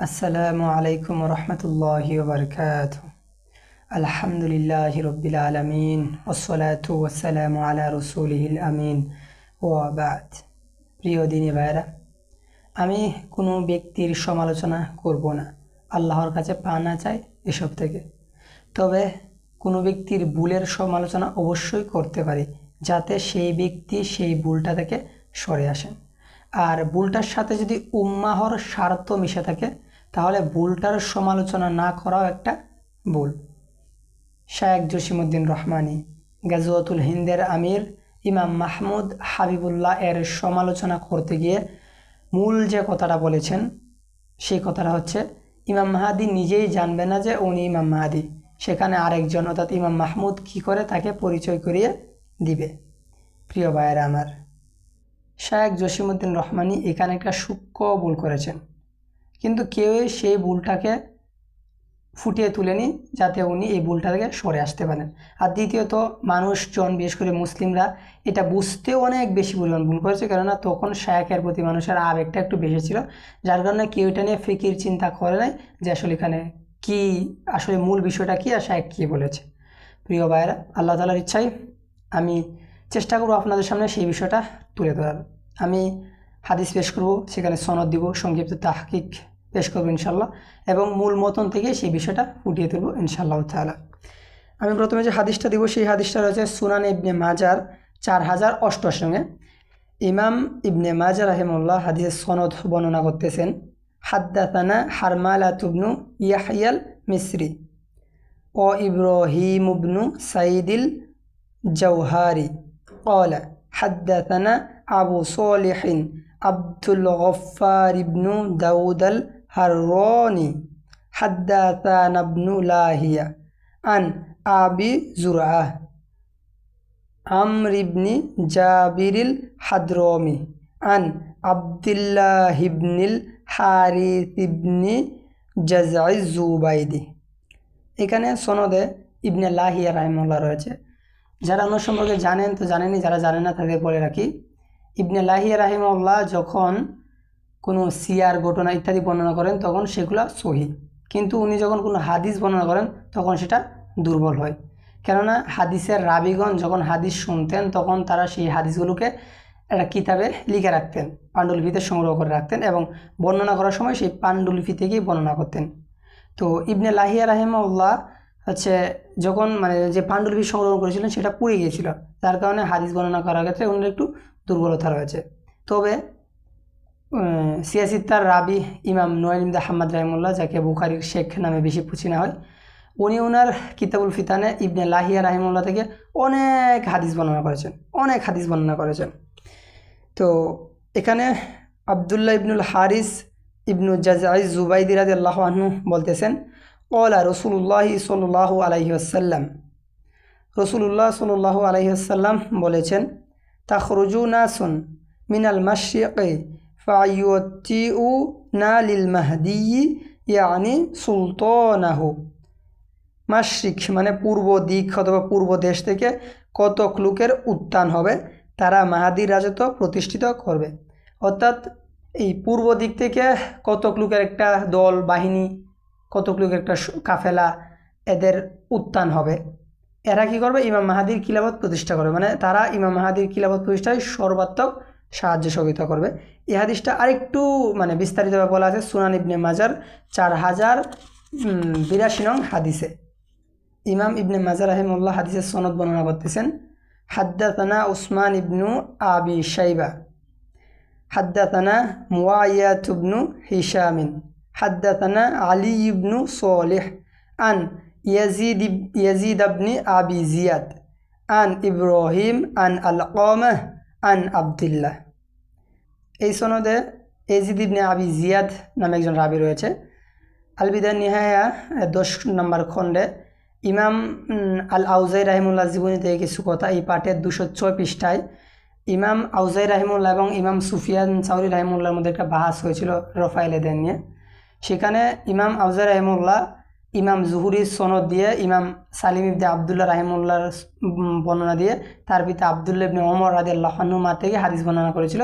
আসসালামু আলাইকুম রহমতুল্লাহ বরকাত আলহামদুলিল্লাহ রবিল আলমিন ওসলাতু ওসালামু আলা রসুলহিল আমিন ও ওয়াবাদ প্রিয় দিনী ভাইরা আমি কোনো ব্যক্তির সমালোচনা করব না। আল্লাহর কাছে পানা চাই এসব থেকে। তবে কোনো ব্যক্তির ভুলের সমালোচনা অবশ্যই করতে পারি, যাতে সেই ব্যক্তি সেই ভুলটা থেকে সরে আসেন। আর ভুলটার সাথে যদি উম্মাহর স্বার্থ মিশে থাকে তাহলে ভুলটার সমালোচনা না করাও একটা ভুল। শায়েক জসিমুদ্দিন রহমানি গাজুয়াতুল হিন্দের আমির ইমাম মাহমুদ হাবিবুল্লাহ এর সমালোচনা করতে গিয়ে মূল যে কথাটা বলেছেন, সেই কথাটা হচ্ছে, ইমাম মাহাদি নিজেই জানবে না যে উনি ইমাম মাহাদি। সেখানে আরেকজন, অর্থাৎ ইমাম মাহমুদ কি করে তাকে পরিচয় করিয়ে দিবে। প্রিয় ভাইয়েরা আমার শায়েক জসিমুদ্দিন রহমানি এখানে একটা সূক্ষ্ম ভুল করেছেন। কিন্তু কেউই সেই ভুলটাকে ফুটিয়ে তুলেনি যাতে উনি এই ভুলটা থেকে সরে আসতে পারেন। আর দ্বিতীয়ত, মানুষজন, বিশেষ করে মুসলিমরা এটা বুঝতেও অনেক বেশি পরিমাণ ভুল করেছে। কেননা তখন শায়েকের প্রতি মানুষের আবেগটা একটু বেশি ছিল, যার কারণে কেউ এটা নিয়ে ফিকির, চিন্তা করে নাই যে আসলে এখানে কি, আসলে মূল বিষয়টা কি আর শায়েক কী বলেছে। প্রিয় ভাইয়েরা, আল্লাহ তালার ইচ্ছাই আমি চেষ্টা করব আপনাদের সামনে সেই বিষয়টা তুলে ধরার। আমি হাদিস পেশ করব, সেখানে সনদ দিব, সংক্ষিপ্ত তাহকিক পেশ করব ইনশাল্লাহ। এবং মূল মতন থেকে সেই বিষয়টা উঠিয়ে তুলব ইনশাল্লাহ তালা আমি প্রথমে যে হাদিসটা দেবো, সেই হাদিসটা রয়েছে সুনান ইবনে মাজার চার হাজার অষ্টসঙ্গে ইমাম ইবনে মাজার রহেমুল্লাহ হাদিস সনদ বর্ণনা করতেছেন হাদ্দাতানা হারমালা তুবনু ইয়াহিয়াল মিসরি ও ইব্রাহিম ইবনু সাইদিল জৌহারি কলা হাদ্দাতানা আবু সোলিহিন আব্দুল গফার ইবনু দাউদ আল হারনি হাদ্দাতান আন আবি জুরাহ আমরিবনি জাবিরিল হাদ্রমি আন আবদুল্লাহিবনিল হারিসিবনি জাজাই জুবাইদি এখানে সনদে ইবনে লাহিয়া রাহিমুল্লাহ রয়েছে। যারা অন্য সম্পর্কে জানেন তো জানেনি যারা জানে না তাদের বলে রাখি। ইবনে লাহিয়া রাহিমুল্লাহ যখন কোনো সিয়ার ঘটনা ইত্যাদি বর্ণনা করেন, তখন সেগুলো সহি। কিন্তু উনি যখন কোনো হাদিস বর্ণনা করেন, তখন সেটা দুর্বল হয়। কেননা হাদিসের রাবিগণ যখন হাদিস শুনতেন, তখন তারা সেই হাদিসগুলোকে একটা কিতাবে লিখে রাখতেন, পাণ্ডুলিপিতে সংগ্রহ করে রাখতেন এবং বর্ণনা করার সময় সেই পাণ্ডুলিপি থেকেই বর্ণনা করতেন। তো ইবনে লাহিয়া রাহিমাউল্লাহ হচ্ছে যখন মানে যে পাণ্ডুলিপি সংগ্রহ করেছিলেন, সেটা পুড়ে গিয়েছিল। যার কারণে হাদিস বর্ণনা করার ক্ষেত্রে উনার একটু দুর্বলতা রয়েছে। তবে সিয়াসিত্তার রাবি ইমাম নোয়াইমদা হাম্মদ রাহিমুল্লাহ যাকে বুখারির শেখ নামে বেশি পুছিনা হয়, উনি ওনার কিতাবুল ফিতানে ইবনে লাহিয়া রাহিমুল্লাহ থেকে অনেক হাদিস বর্ণনা করেছেন, অনেক হাদিস বর্ণনা করেছেন। তো এখানে আবদুল্লাহ ইবনুল হারিস ইবনু জাজাই জুবাইদি রাজি আল্লাহ আহনু বলতেছেন ওলা রসুল্লাহ সাল্লাহ আলাইহি আসাল্লাম রসুল্লাহ সাল্লাহ আলাইহি আসাল্লাম বলেছেন, তাখরুজু নাসুন মিনাল মাশরিকে ফাইয়তিউ না লিল মাহদি ইয়ানি সুলতানাহু মানে পূর্ব দিক অথবা পূর্ব দেশ থেকে কতক লোকের উত্থান হবে, তারা মাহাদির রাজত্ব প্রতিষ্ঠিত করবে। অর্থাৎ এই পূর্ব দিক থেকে কতক লোকের একটা দল, বাহিনী, কতক লোকের একটা কাফেলা এদের উত্থান হবে। এরা কী করবে? ইমাম মাহাদির কিলাবত প্রতিষ্ঠা করবে। মানে তারা ইমাম মাহাদির কিলাবত প্রতিষ্ঠায় সর্বাত্মক সাহায্য সহযোগিতা করবে। এই হাদিসটা আরেকটু মানে বিস্তারিতভাবে বলা আছে সুনান ইবনে মাজার চার হাজার বিরাশি নং হাদিসে। ইমাম ইবনে মাজার রাহিমুল্লাহ হাদিসের সনদ বর্ণনা করতেছেন, হাদ্দাতানা উসমান ইবনু আবি সাইবা হাদ্দাতানা মুয়াইয়াত ইবনু হিশামিন, হাদ্দাতানা আলী ইবনু সোলেহ, আন ইয়াজিদ ইয়াজিদ আবনি আবি জিয়াদ, আন ইব্রাহিম, আন আল কমাহ আন আবদুল্লাহ। এই সনদে এজিদ ইবনে আবি জিয়াদ নামে একজন রাবি রয়েছে। আলবিদা নিহায়া দশ নম্বর খণ্ডে ইমাম আল আউজাই রাহিমুল্লাহ জীবনী থেকে কিছু কথা এই পাঠের দুশো ছয় পৃষ্ঠায়। ইমাম আউজাই রাহিমুল্লাহ এবং ইমাম সুফিয়ান সাউরি রাহিমুল্লাহর মধ্যে একটা বাহাস হয়েছিল রফাইল এদের নিয়ে। সেখানে ইমাম আউজাই রাহিমুল্লাহ, ইমাম জুহুরি সনদ দিয়ে, ইমাম সালিম ইবনে আবদুল্লাহ রাহিমুল্লাহর বর্ণনা দিয়ে তার পিতা আবদুল্লাহ ইবনে ওমর রাদি আল্লাহানুমা থেকে হাদিস বর্ণনা করেছিল।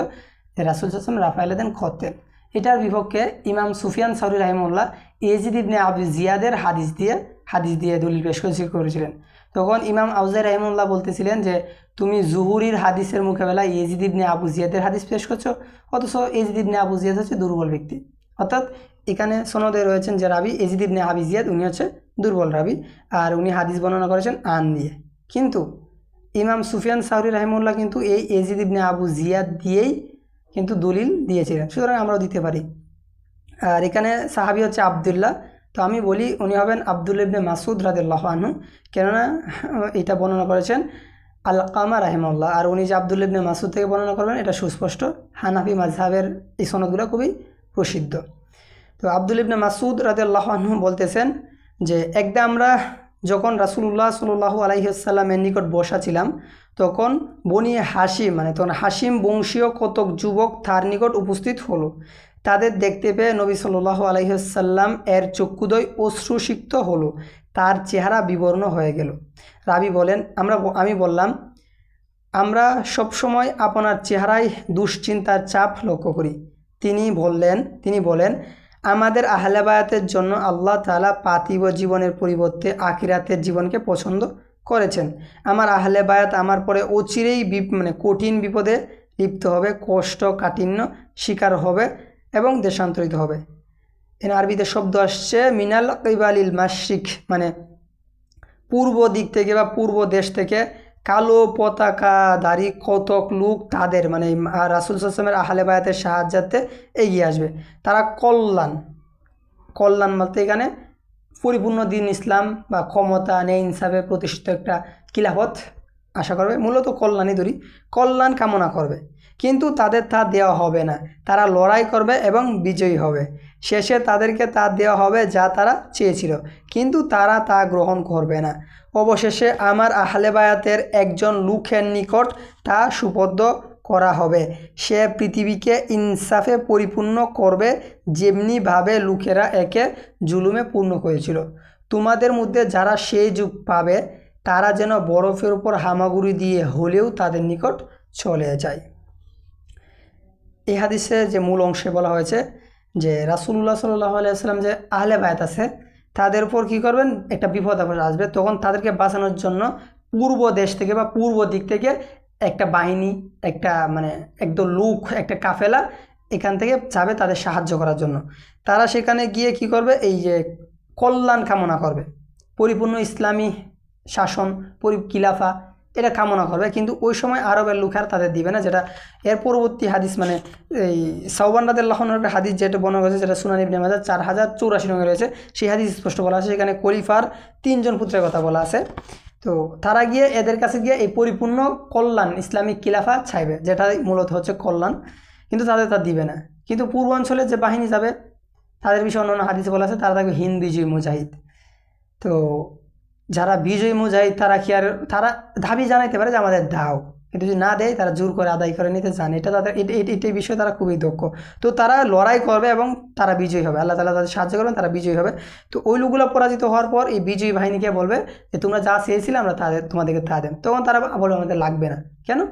রাসুল হাসান রাফাইল দেন খতেন এটার বিপক্ষে ইমাম সুফিয়ান সাউরি রাহিমুল্লাহ ইয়েজিদ ইবনে আবু জিয়াদের হাদিস দিয়ে হাদিস দিয়ে দলিল পেশ করেছি- করেছিলেন। তখন ইমাম আউজাই রাহিমুল্লাহ বলতেছিলেন যে, তুমি জুহুরির হাদিসের মোকাবেলা ইয়েজিদ ইবনে আবু জিয়াদের হাদিস পেশ করছ, অথচ ইয়েজিদ ইবনে আবু জিয়াদ হচ্ছে দুর্বল ব্যক্তি। অর্থাৎ এখানে সনদে রয়েছেন যে, রাবি, এজিদ ইবনে আবি জিয়াদ, উনি হচ্ছে দুর্বল রাবি, আর উনি হাদিস বর্ণনা করেছেন আন দিয়ে। কিন্তু ইমাম সুফিয়ান সাউরি রাহিমুল্লাহ কিন্তু এই এজিদ ইবনে আবু জিয়াদ দিয়েই কিন্তু দলিল দিয়েছিলেন, সুতরাং আমরাও দিতে পারি। আর এখানে সাহাবি হচ্ছে আবদুল্লাহ। তো আমি বলি, উনি হবেন আবদুল ইবনে মাসুদ রাদিল্লাহ আনহু। কেননা, এটা বর্ণনা করেছেন আলকামা রাহিমুল্লাহ আর উনি যে আবদুল ইবনে মাসুদ থেকে বর্ণনা করবেন, এটা সুস্পষ্ট। হানাফি মাঝহাবের এই সনদগুলো খুবই প্রসিদ্ধ। তো আবদুল ইবনে মাসুদ রাদিল্লাহ আনহু বলতেছেন যে, একদা আমরা যখন রাসুল্লাহ সাল্লাহ আলাইসাল্লামের নিকট বসা ছিলাম, তখন বনি হাসিম মানে তখন হাসিম বংশীয় কতক যুবক তার নিকট উপস্থিত হলো। তাদের দেখতে পেয়ে নবী সাল্লাহ আলাইসাল্লাম এর চক্ষুদয় অশ্রুসিক্ত হলো, তার চেহারা বিবর্ণ হয়ে গেল। রাবি বলেন, আমরা আমি বললাম, আমরা সবসময় আপনার চেহারায় দুশ্চিন্তার চাপ লক্ষ্য করি। তিনি বললেন, তিনি বলেন আমাদের আহলাবায়াতের জন্য আল্লাহ তাআলা পার্থিব জীবনের পরিবর্তে আখিরাতের জীবনকে পছন্দ করেছেন। আমার আহলে বায়াত আমার পরে অচিরেই বিপ- মানে কঠিন বিপদে লিপ্ত হবে, কষ্ট কাঠিন্য শিকার হবে এবং দেশান্তরিত হবে। এর আরবিতে শব্দ আসছে, মিনাল ইবালিল মাসিক মানে পূর্ব দিক থেকে বা পূর্ব দেশ থেকে কালো পতাকাধারী কতক লোক তাদের মানে রাসুল সাসলামের আহলে বায়াতের সাহায্যার্থে এগিয়ে আসবে। তারা কল্যাণ কল্যাণ বলতে এখানে পরিপূর্ণ দিন ইসলাম বা ক্ষমতা নেই হিসাবে প্রতিষ্ঠিত একটা খিলাফত আশা করবে। মূলত কল্যাণই ধরি কল্যাণ কামনা করবে। কিন্তু তাদের তা দেওয়া হবে না। তারা লড়াই করবে এবং বিজয়ী হবে। শেষে তাদেরকে তা দেওয়া হবে যা তারা চেয়েছিল। কিন্তু তারা তা গ্রহণ করবে না। অবশেষে আমার আহলে বায়াতের একজন লোকের নিকট তা সুপদ্ধ করা হবে। সে পৃথিবীকে ইনসাফে পরিপূর্ণ করবে যেমনিভাবে লোকেরা একে জুলুমে পূর্ণ করেছিল। তোমাদের মধ্যে যারা সেই যুগ পাবে, তারা যেন বরফের উপর হামাগুড়ি দিয়ে হলেও তাদের নিকট চলে যায়। এই হাদিসের যে মূল অংশে বলা হয়েছে যে রাসুল্লাহ সাল্লাহ আলিয়াল্লাম যে আহলে বায়াত আছে তাদের উপর কী করবেন? একটা বিপদ আপদ আসবে। তখন তাদেরকে বাঁচানোর জন্য পূর্ব দেশ থেকে বা পূর্ব দিক থেকে একটা বাহিনী, একটা মানে একদম লুক, একটা কাফেলা এখান থেকে যাবে তাদের সাহায্য করার জন্য। তারা সেখানে গিয়ে কি করবে? এই যে কল্যাণ কামনা করবে। পরিপূর্ণ ইসলামী শাসন, পরি কিলাফা এটা কামনা করবে। কিন্তু ওই সময় আরবের লোকের তাদের দিবে না, যেটা এর পরবর্তী হাদিস মানে এই সাউবান রাদের একটা হাদিস যেটা বর্ণনা করেছে, যেটা সুনানি ইবনে মাজাহ চার হাজার চৌরাশি রঙে রয়েছে। সেই হাদিস স্পষ্ট বলা আছে, সেখানে খলিফার তিনজন পুত্রের কথা বলা আছে। তো তারা গিয়ে এদের কাছে গিয়ে এই পরিপূর্ণ কল্যাণ, ইসলামিক কিলাফা ছাইবে যেটা মূলত হচ্ছে কল্যাণ। কিন্তু তাদের তা দিবে না। কিন্তু পূর্বাঞ্চলে যে বাহিনী যাবে, তাদের বিষয়ে অন্যান্য হাদিস বলা আছে, তারা থাকবে হিন্দ বিজয়ী মুজাহিদ। তো যারা বিজয়ী মুজাহিদ, তারা কি আর, তারা দাবি জানাইতে পারে যে আমাদের দাও। কিন্তু যদি না দেয়, তারা জোর করে আদায় করে নিতে চান। এটা তাদের এটা এটা- এটা এই বিষয়ে তারা খুবই দক্ষ। তো তারা লড়াই করবে এবং তারা বিজয়ী হবে। আল্লাহ তালা তাদের সাহায্য করবেন, তারা বিজয়ী হবে। তো ওই লোকগুলো পরাজিত হওয়ার পর এই বিজয়ী বাহিনীকে বলবে যে, তোমরা যা চেয়েছিলে আমরা তাদের তোমাদেরকে তা দেন। তখন তারা বলবে, আমাদের লাগবে না। কেন?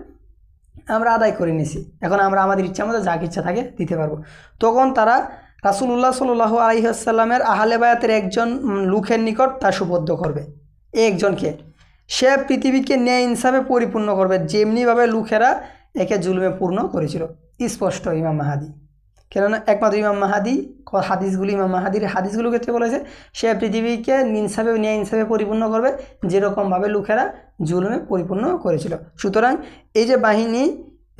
আমরা আদায় করে নিছি। এখন আমরা আমাদের ইচ্ছা মতো যা ইচ্ছা থাকে দিতে পারব। তখন তারা রাসুল্লাহ সাল্লাহ আলহিহাসাল্লামের আহলে বায়াতের একজন লোকের নিকট তা সুবদ্ধ করবে। একজনকে। সে পৃথিবীকে ন্যায় ইনসাফে পরিপূর্ণ করবে, যেমনিভাবে লোকেরা একে জুলুমে পূর্ণ করেছিল। স্পষ্ট ইমাম মাহাদি। কেননা একমাত্র ইমাম মাহাদি হাদিসগুলি ইমাম মাহাদির হাদিসগুলো ক্ষেত্রে বলেছে সে পৃথিবীকে ইনসাফে ন্যায় ইনসাফে পরিপূর্ণ করবে, যেরকমভাবে লোকেরা জুলুমে পরিপূর্ণ করেছিল। সুতরাং এই যে বাহিনী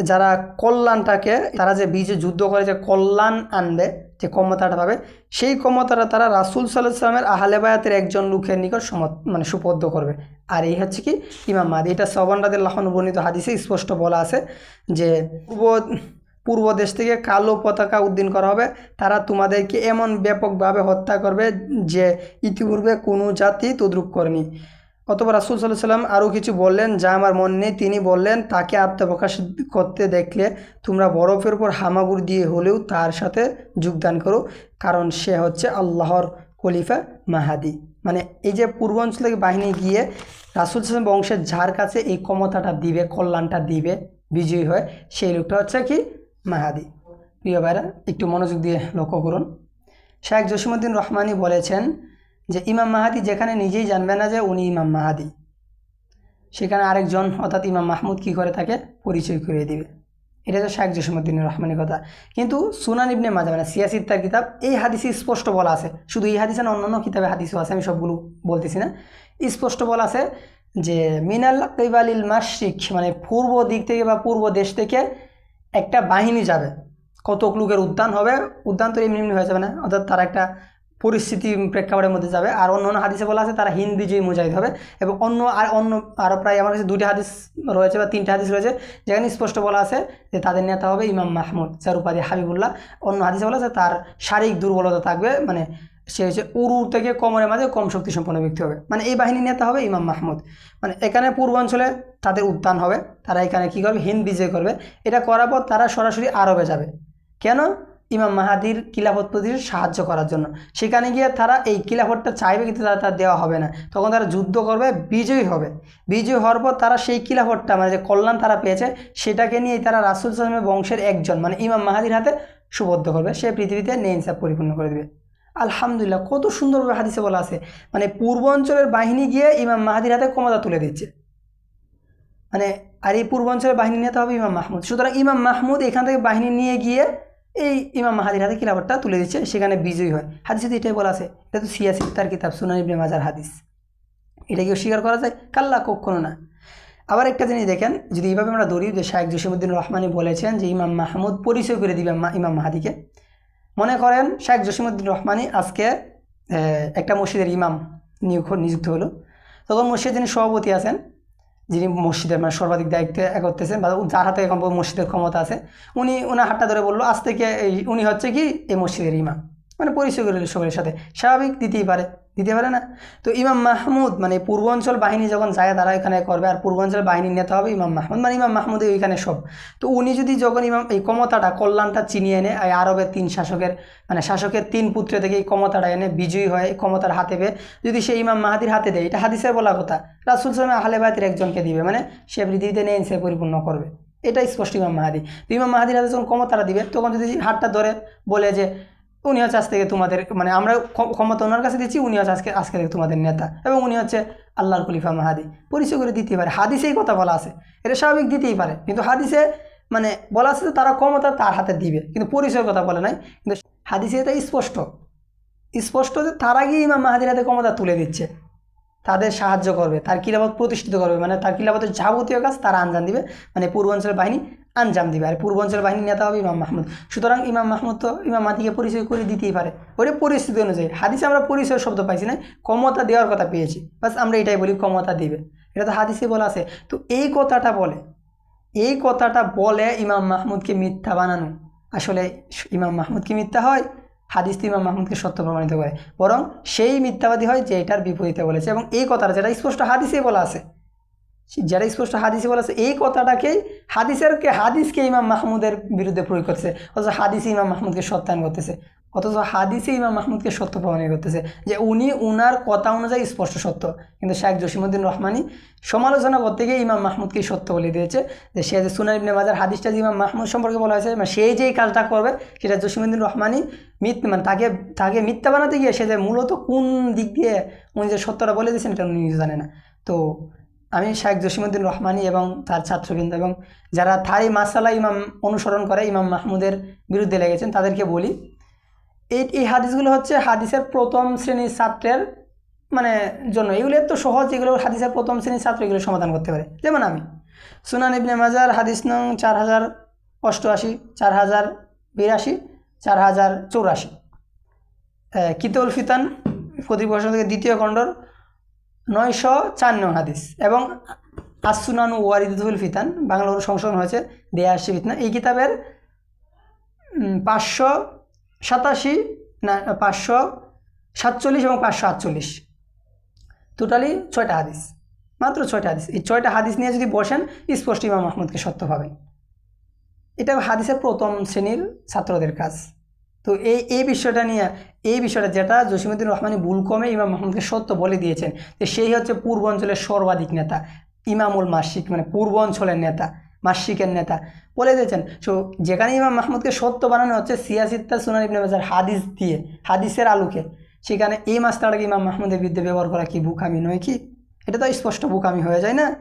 যারা কল্যাণটাকে, তারা যে বীজে যুদ্ধ করে যে কল্যাণ আনবে, যে ক্ষমতাটা পাবে, সেই ক্ষমতাটা তারা রাসুল সাল্লাহ সাল্লামের আহলে বায়াতের একজন লোকের নিকট সমত মানে সুপদ্ধ করবে। আর এই হচ্ছে কি ইমাম মাহাদি। এটা সবান রাদের বর্ণিত হাদিসে স্পষ্ট বলা আছে যে, পূর্ব পূর্ব দেশ থেকে কালো পতাকা উদ্দিন করা হবে। তারা তোমাদেরকে এমন ব্যাপকভাবে হত্যা করবে যে ইতিপূর্বে কোনো জাতি তদ্রুপ করেনি। অথবা রাসুল সাল্লাহ সাল্লাম আরও কিছু বললেন, যা আমার মন নেই। তিনি বললেন, তাকে আত্মপ্রকাশ করতে দেখলে তোমরা বরফের উপর হামাগুড় দিয়ে হলেও তার সাথে যোগদান করো, কারণ সে হচ্ছে আল্লাহর খলিফা মাহাদি। মানে এই যে পূর্বাঞ্চল থেকে বাহিনী গিয়ে রাসুল সাল্লাম বংশের যার কাছে এই ক্ষমতাটা দিবে, কল্যাণটা দিবে, বিজয়ী হয়, সেই লোকটা হচ্ছে কি? মাহাদি। প্রিয় ভাইরা, একটু মনোযোগ দিয়ে লক্ষ্য করুন। শেখ জসিমুদ্দিন রহমানি বলেছেন যে ইমাম মাহাদি যেখানে নিজেই জানবে না যে উনি ইমাম মাহাদি। সেখানে আরেকজন, অর্থাৎ ইমাম মাহমুদ কি করে তাকে পরিচয় করিয়ে দিবে। এটা তো শেখ জসিমুদ্দিন রহমানের কথা। কিন্তু সুনান ইবনে মাজা মানে সিয়াসিদ তার কিতাব, এই হাদিসে স্পষ্ট বলা আছে। শুধু এই হাদিসে না, অন্যান্য কিতাবে হাদিসও আছে, আমি সবগুলো বলতেছি না। স্পষ্ট বলা আছে যে, মিনাল কৈবালিল মাসিক মানে পূর্ব দিক থেকে বা পূর্ব দেশ থেকে একটা বাহিনী যাবে। কতক লোকের উদ্যান হবে, উদ্যান তো এমনি এমনি হয়ে যাবে না। অর্থাৎ তারা একটা পরিস্থিতি প্রেক্ষাপটের মধ্যে যাবে। আর অন্য অন্য হাদিসে বলা আছে, তারা হিন্দ বিজয়ী মুজাহিদ হবে এবং অন্য আর অন্য আরও প্রায় আমার কাছে দুটি হাদিস রয়েছে বা তিনটে হাদিস রয়েছে, যেখানে স্পষ্ট বলা আছে যে তাদের নেতা হবে ইমাম মাহমুদ যার উপাধি হাবিবুল্লাহ। অন্য হাদিসে বলা আছে তার শারীরিক দুর্বলতা থাকবে মানে সে হচ্ছে উরু থেকে কমরের মাঝে কম শক্তি সম্পন্ন ব্যক্তি হবে। মানে এই বাহিনী নেতা হবে ইমাম মাহমুদ। মানে এখানে পূর্বাঞ্চলে তাদের উত্থান হবে, তারা এখানে কী করবে? হিন্দ বিজয় করবে, এটা করার পর তারা সরাসরি আরবে যাবে। কেন? ইমাম মাহাদির কিলাফত প্রতিষ্ঠা সাহায্য করার জন্য। সেখানে গিয়ে তারা এই কিলাফতটা চাইবে কিন্তু তারা তার দেওয়া হবে না। তখন তারা যুদ্ধ করবে, বিজয়ী হবে। বিজয়ী হওয়ার পর তারা সেই কিলাফতটা মানে যে কল্যাণ তারা পেয়েছে, সেটাকে নিয়ে তারা রাসুল সালামের বংশের একজন মানে ইমাম মাহাদির হাতে সুবদ্ধ করবে। সে পৃথিবীতে নে ইনসাফ পরিপূর্ণ করে দেবে। আলহামদুলিল্লাহ, কত সুন্দরভাবে হাদিসে বলা আছে। মানে পূর্বাঞ্চলের বাহিনী গিয়ে ইমাম মাহাদির হাতে ক্ষমতা তুলে দিচ্ছে। মানে আর এই পূর্বাঞ্চলের বাহিনী নেতা হবে ইমাম মাহমুদ। সুতরাং ইমাম মাহমুদ এখান থেকে বাহিনী নিয়ে গিয়ে এই ইমাম মাহাদির হাতে কিলাফতটা তুলে দিচ্ছে, সেখানে বিজয়ী হয়। হাদিসে তো এটাই বলা আছে, এটা তো সিয়াসি, তার কিতাব সুনান ইবনে মাজার হাদিস। এটা কি অস্বীকার করা যায়? কাল্লা, কখনো না। আবার একটা জিনিস দেখেন, যদি এইভাবে আমরা ধরি, যে শাহেক জসিমুদ্দিন রহমানি বলেছেন যে ইমাম মাহমুদ পরিচয় করে দিবে মা- ইমাম মাহাদিকে। মনে করেন শেখ জসিমুদ্দিন রহমানি আজকে একটা মসজিদের ইমাম নিয়োগ নিযুক্ত হলো। তখন মসজিদের যিনি সভাপতি আছেন যিনি মসজিদের মানে সর্বাধিক দায়িত্বে করতেছেন বা যার হাতে এখন মসজিদের ক্ষমতা আছে, উনি ওনার হাতটা ধরে বলল, আজ থেকে এই, উনি হচ্ছে কি, এই মসজিদের ইমাম। মানে পরিচয় করে দিল সকলের সাথে। স্বাভাবিক, দিতেই পারে। দিতে পারে না। তো ইমাম মাহমুদ মানে পূর্বাঞ্চল বাহিনী যখন যায়, তারা এখানে করবে। আর পূর্বাঞ্চল বাহিনীর নেতা হবে ইমাম মাহমুদ। মানে ইমাম মাহমুদ ওইখানে সব। তো উনি যদি যখন ইমাম, এই ক্ষমতাটা, কল্যাণটা চিনিয়ে এনে, এই আরবের তিন শাসকের মানে শাসকের তিন পুত্র থেকে এই ক্ষমতাটা এনে বিজয়ী হয়, এই ক্ষমতার হাতে পেয়ে, যদি সে ইমাম মাহাদির হাতে দেয়, এটা হাদিসের বলা কথা। রাসুল সালাম বাতির একজনকে দিবে। মানে সে পৃথিবীতে নেই, সে পরিপূর্ণ করবে। এটা স্পষ্ট ইমাম মাহাদি। তো ইমাম মাহাদির হাতে যখন ক্ষমতাটা দিবে, তখন যদি হাতটা ধরে বলে যে উনি হচ্ছে আজ থেকে তোমাদের মানে আমরা ক্ষমতা ওনার কাছে দিচ্ছি, উনি হচ্ছে আজকে আজকে থেকে তোমাদের নেতা। এবং উনি হচ্ছে আল্লাহর খলিফা মাহাদি। পরিচয় করে দিতেই পারে। হাদিসেই কথা বলা আছে। এটা স্বাভাবিক দিতেই পারে। কিন্তু হাদিসে মানে বলা আছে যে তারা ক্ষমতা তার হাতে দিবে। কিন্তু পরিচয় কথা বলে নাই। কিন্তু হাদিসে এটা স্পষ্ট। স্পষ্ট যে তারা গিয়ে ইমাম মাহাদির হাতে ক্ষমতা তুলে দিচ্ছে। তাদের সাহায্য করবে, তার কিলাবত প্রতিষ্ঠিত করবে মানে তার কিলাবতের যাবতীয় কাজ তারা আঞ্জাম দিবে মানে পূর্বাঞ্চল বাহিনী আঞ্জাম দিবে, আর পূর্বাঞ্চল বাহিনীর নেতা হবে ইমাম মাহমুদ। সুতরাং ইমাম মাহমুদ তো ইমাম মাদিকে পরিচয় করে দিতেই পারে। ওটা পরিস্থিতি অনুযায়ী। হাদিসে আমরা পরিচয় শব্দ পাইছি না, ক্ষমতা দেওয়ার কথা পেয়েছি। বাস আমরা এটাই বলি, ক্ষমতা দিবে। এটা তো হাদিসে বলা আছে। তো এই কথাটা বলে, এই কথাটা বলে ইমাম মাহমুদকে মিথ্যা বানানো। আসলে ইমাম মাহমুদ কি মিথ্যা হয়? হাদিস তো ইমাম মাহমুদকে সত্য প্রমাণিত করে। বরং সেই মিথ্যাবাদী হয় যে এটার বিপরীতে বলেছে এবং এই কথাটা যেটা স্পষ্ট হাদিসে বলা আছে। যারা স্পষ্ট হাদিসে বলা আছে, এই কথাটাকেই হাদিসের কে হাদিসকে ইমাম মাহমুদের বিরুদ্ধে প্রয়োগ করছে অথচ হাদিসে ইমাম মাহমুদকে সত্যায়ন করতেছে। অথচ হাদিসে ইমাম মাহমুদকে সত্য প্রমাণিত করতেছে যে উনি উনার কথা অনুযায়ী স্পষ্ট সত্য। কিন্তু শেখ জসিমুদ্দিন রহমানি সমালোচনা করতে গিয়ে ইমাম মাহমুদকেই সত্য বলে দিয়েছে যে সে যে সুনান ইবনে মাজার হাদিসটা যে ইমাম মাহমুদ সম্পর্কে বলা হয়েছে মানে সেই যেই কাজটা করবে, সেটা জসিমুদ্দিন রহমানি মিথ মানে তাকে তাকে মিথ্যা বানাতে গিয়ে সে যে মূলত কোন দিক দিয়ে উনি যে সত্যটা বলে দিয়েছেন এটা উনি জানে না। তো আমি শেখ জসিমুদ্দিন রহমানি এবং তার ছাত্রবৃন্দ এবং যারা থাই মাসালা ইমাম অনুসরণ করে ইমাম মাহমুদের বিরুদ্ধে লেগেছেন, তাদেরকে বলি এই এই হাদিসগুলো হচ্ছে হাদিসের প্রথম শ্রেণির ছাত্রের মানে জন্য। এগুলো এত সহজ, এগুলো হাদিসের প্রথম শ্রেণির ছাত্র এগুলো সমাধান করতে পারে। যেমন আমি। সুনান ইবনে মাজার, হাদিস নং চার হাজার অষ্টআশি, চার হাজার বিরাশি, চার হাজার চৌরাশি। কিতুল ফিতান কতিপয় থেকে দ্বিতীয় খণ্ডর নয়শো চার নং হাদিস এবং আসুনান ওয়ারিদুল ফিতান, বাংলা সংশোধন হয়েছে, দেয়া আসছে ফিতনা। এই কিতাবের পাঁচশো সাতাশি, না, পাঁচশো, সাতচল্লিশ এবং পাঁচশো আটচল্লিশ। টোটালি ছয়টা হাদিস। মাত্র ছয়টা হাদিস। এই ছয়টা হাদিস নিয়ে যদি বসেন, স্পষ্ট ইমাম মাহমুদকে সত্য পাবেন। এটা হাদিসের প্রথম শ্রেণির ছাত্রদের কাজ। তো এই এই বিষয়টা নিয়ে, এই বিষয়টা যেটা জসিমুদ্দিন রহমানি ভুল ইমাম মাহমুদকে সত্য বলে দিয়েছেন, যে সেই হচ্ছে পূর্বাঞ্চলের সর্বাধিক নেতা, ইমামুল মাসিক মানে পূর্বাঞ্চলের নেতা। মাসিকের নেতা। বলে দিয়েছেন, সো, যেখানে ইমাম মাহমুদকে সত্য বানানো হচ্ছে, সিয়াসিত্তা সুনান ইবনে বাজার হাদিস দিয়ে, হাদিসের আলোকে, সেখানে এই মাস্টারটাকে ইমাম মাহমুদের বিরুদ্ধে ব্যবহার করা কি বুকামি নয় কি? এটা তো স্পষ্ট বুকামি হয়ে যায় না?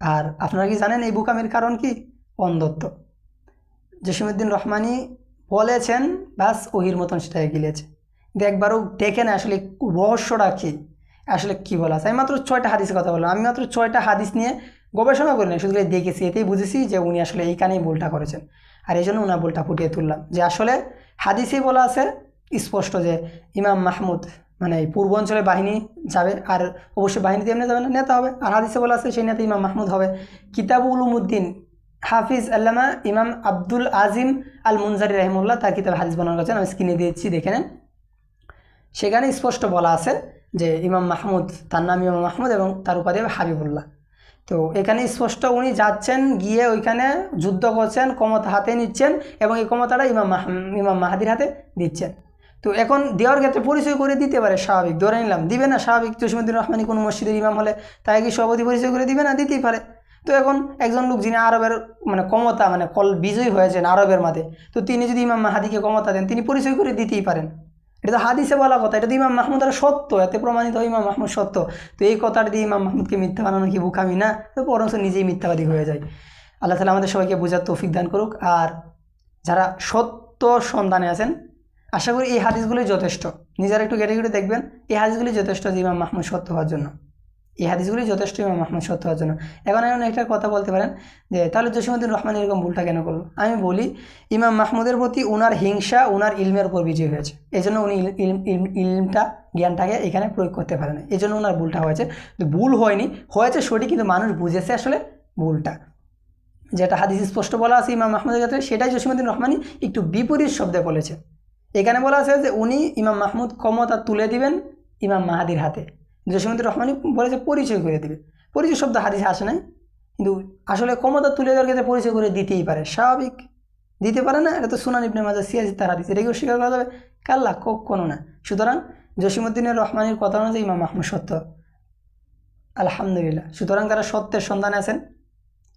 আর আপনারা কি জানেন এই বুকামির কারণ কি? অন্ধত্ব। জসিমুদ্দিন রহমানি বলেছেন ব্যাস ওহির মতন সেটাকে গিলেছে। কিন্তু একবারও দেখে না আসলে রহস্যটা কী? আসলে কী বলা আছে? আমি মাত্র ছয়টা হাদিসের কথা বললাম। আমি মাত্র ছয়টা হাদিস নিয়ে গবেষণা করি না শুধু দেখেছি, এতেই বুঝেছি যে উনি আসলে এইখানেই ভুলটা করেছেন। আর এই জন্য ওনার ভুলটা ফুটিয়ে তুললাম। যে আসলে হাদিসেই বলা আছে, স্পষ্ট যে ইমাম মাহমুদ মানে এই পূর্বাঞ্চলে বাহিনী যাবে, আর অবশ্যই বাহিনীতে এমনি যাবে না, নেতা হবে। আর হাদিসে বলা আছে সেই নেতা ইমাম মাহমুদ হবে। কিতাবুল উলুমুদ্দিন, হাফিজ আল্লামা ইমাম আব্দুল আজিম আল মুনজারি রহমুল্লাহ তার কিতাব হাদিস বর্ণনা করেছেন, আমি স্ক্রিনে দিয়েছি, দেখে নেন। সেখানে স্পষ্ট বলা আছে যে ইমাম মাহমুদ, তার নাম ইমাম মাহমুদ এবং তার উপাধি হবে হাবিবুল্লাহ। তো এখানে স্পষ্ট উনি যাচ্ছেন, গিয়ে ওইখানে যুদ্ধ করছেন, ক্ষমতা হাতে নিচ্ছেন এবং এই ক্ষমতাটা ইমাম ইমাম মাহাদির হাতে দিচ্ছেন। তো এখন দেওয়ার ক্ষেত্রে পরিচয় করে দিতে পারে, স্বাভাবিক, ধরে নিলাম, দিবে না স্বাভাবিক জসিমুদ্দিন রহমানি কোনো মসজিদের ইমাম হলে তাই কি সভাপতি পরিচয় করে দিবে না? দিতেই পারে। তো এখন একজন লোক যিনি আরবের মানে ক্ষমতা মানে কল বিজয়ী হয়েছেন আরবের মাঝে তো তিনি যদি ইমাম মাহাদিকে ক্ষমতা দেন, তিনি পরিচয় করে দিতেই পারেন। এটা তো হাদিসে বলা কথা, এটা তো ইমাম মাহমুদ আর সত্য, এতে প্রমাণিত হয় ইমাম মাহমুদ সত্য। তো এই কথাটা দিয়ে ইমাম মাহমুদকে মিথ্যা বানানো কি বুকামি? না, তো বরঞ্চ নিজেই মিথ্যাবাদী হয়ে যায়। আল্লাহ তালা আমাদের সবাইকে বোঝার তৌফিক দান করুক। আর যারা সত্য সন্ধানে আছেন, আশা করি এই হাদিসগুলি যথেষ্ট। নিজেরা একটু ঘেটে দেখবেন, এই হাদিসগুলি যথেষ্ট যে ইমাম মাহমুদ সত্য হওয়ার জন্য। এই হাদিসগুলি যথেষ্ট ইমাম মাহমুদ সত্য হওয়ার জন্য। এখন এমন একটা কথা বলতে পারেন যে, তাহলে জসিমুদ্দিন রহমান এরকম ভুলটা কেন করল? আমি বলি, ইমাম মাহমুদের প্রতি উনার হিংসা, উনার ইলমের উপর বিজয় হয়েছে। এই জন্য উনি ইল- ইল- ইল- ইলমটা, জ্ঞানটাকে এখানে প্রয়োগ করতে পারেন এই জন্য ওনার ভুলটা হয়েছে। ভুল হয়নি, হয়েছে সঠিক, কিন্তু মানুষ বুঝেছে আসলে ভুলটা। যেটা হাদিস স্পষ্ট বলা আছে ইমাম মাহমুদের ক্ষেত্রে, সেটাই জসিমুদ্দিন রহমানি একটু বিপরীত শব্দে বলেছে। এখানে বলা আছে যে, উনি ইমাম মাহমুদ ক্ষমতা তুলে দিবেন ইমাম মাহাদির হাতে। জসিমুদ্দিন রহমানি বলেছে পরিচয় করে দিবে। পরিচয় শব্দ হাদিসে আসে নাই। কিন্তু আসলে ক্ষমতা তুলে দেওয়ার ক্ষেত্রে পরিচয় করে দিতেই পারে। স্বাভাবিক। দিতে পারে না, এটা তো সুনান ইবনে মাজা সিয়াজি তার হাদিস। এটাকেও কি অস্বীকার করা যাবে? কাল্লা কখনো না। সুতরাং জসিমুদ্দিনের রহমানির কথা অনুযায়ী ইমাম মাহমুদ সত্য। আলহামদুলিল্লাহ। সুতরাং তারা সত্যের সন্ধানে আছেন,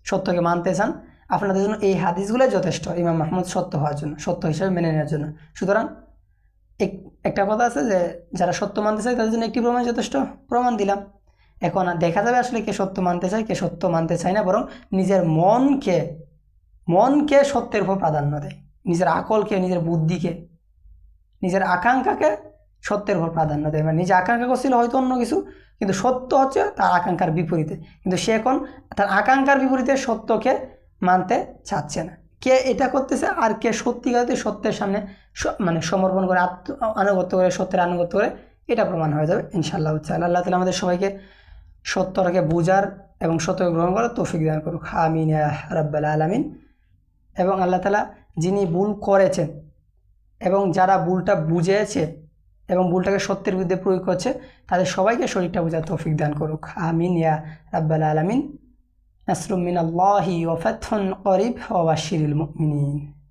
সত্যকে মানতে চান। আপনাদের জন্য এই হাদিসগুলোই যথেষ্ট। ইমাম মাহমুদ সত্য হওয়ার জন্য, সত্য হিসাবে মেনে নেওয়ার জন্য। সুতরাং একটা কথা আছে যে, যারা সত্য মানতে চায় তাদের জন্য একটি প্রমাণ যথেষ্ট। প্রমাণ দিলাম। এখন দেখা যাবে আসলে কে সত্য মানতে চায়, কে সত্য মানতে চায় না, বরং নিজের মনকে মনকে সত্যের উপর প্রাধান্য দেয়। নিজের আকলকে, নিজের বুদ্ধিকে, নিজের আকাঙ্ক্ষাকে সত্যের উপর প্রাধান্য দেয়। মানে নিজে আকাঙ্ক্ষা করছিল হয়তো অন্য কিছু, কিন্তু সত্য হচ্ছে তার আকাঙ্ক্ষার বিপরীতে। কিন্তু সে এখন তার আকাঙ্ক্ষার বিপরীতে সত্যকে মানতে চাচ্ছে না। কে এটা করতেছে আর কে সত্যিকারতে সত্যের সামনে মানে সমর্পণ করে, আত্ম, আনুগত্য করে, সত্যের আনুগত্য করে এটা প্রমাণ হয়ে যাবে, ইনশাআল্লাহ তাআলা। আল্লাহ তালা আমাদের সবাইকে সত্যটাকে বোঝার এবং সত্যকে গ্রহণ করার তৌফিক দান করুক। আমিন রাব্বাল আলামিন। এবং আল্লাহ তালা যিনি ভুল করেছেন এবং যারা ভুলটা বুঝেছে এবং ভুলটাকে সত্যের বিরুদ্ধে প্রয়োগ করছে, তাদের সবাইকে শরীরটা বোঝার তৌফিক দান করুক। আমিন ইয়া রাব্বাল আলামিন। نصر من الله وفتح قريب وبشر المؤمنين.